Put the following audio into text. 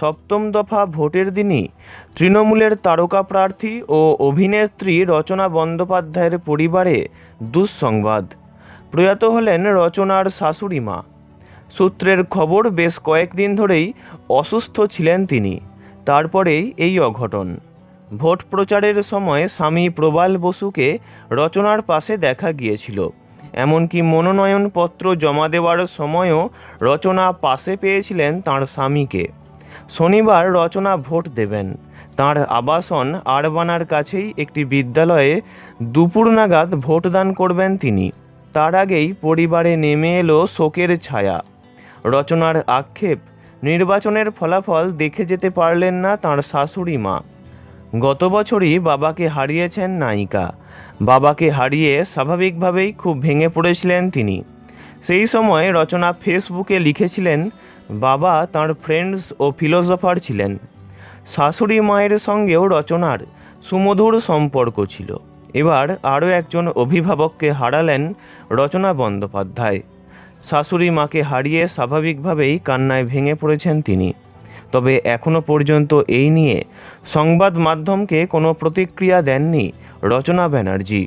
সপ্তম দফা ভোটের দিনই তৃণমূলের তারকা প্রার্থী ও অভিনেত্রী রচনা বন্দ্যোপাধ্যায়ের পরিবারে দুঃসংবাদ। প্রয়াত হলেন রচনার শাশুড়ি মা। সূত্রের খবর, বেশ কয়েকদিন ধরেই অসুস্থ ছিলেন তিনি। তারপরেই এই অঘটন। ভোট প্রচারের সময় স্বামী প্রবাল বসুকে রচনার পাশে দেখা গিয়েছিল। এমনকি মনোনয়নপত্র জমা দেওয়ার সময়ও রচনা পাশে পেয়েছিলেন তার স্বামীকে। শনিবার রচনা ভোট দেবেন। তার আবাসন আরবানার কাছেই একটি বিদ্যালয়ে দুপুর নাগাদ ভোটদান করবেন তিনি। তার আগেই পরিবারে নেমে এলো শোকের ছায়া। রচনার আক্ষেপ, নির্বাচনের ফলাফল দেখে যেতে পারলেন না তার শাশুড়ি মা। গত বছরই বাবাকে হারিয়েছেন নায়িকা। বাবাকে হারিয়ে স্বাভাবিকভাবেই খুব ভেঙে পড়েছিলেন তিনি। সেই সময় রচনা ফেসবুকে লিখেছিলেন বাবা তার ফ্রেন্ডস ও ফিলোসফার ছিলেন। শাশুড়ি মায়ের সঙ্গেও রচনার সুমধুর সম্পর্ক ছিল। এবার আরও একজন অভিভাবককে হারালেন রচনা বন্দ্যোপাধ্যায়। শাশুড়ি মাকে হারিয়ে স্বাভাবিকভাবেই কান্নায় ভেঙে পড়েছেন তিনি। তবে এখনও পর্যন্ত এই নিয়ে সংবাদ মাধ্যমকে কোনো প্রতিক্রিয়া দেননি রচনা ব্যানার্জি।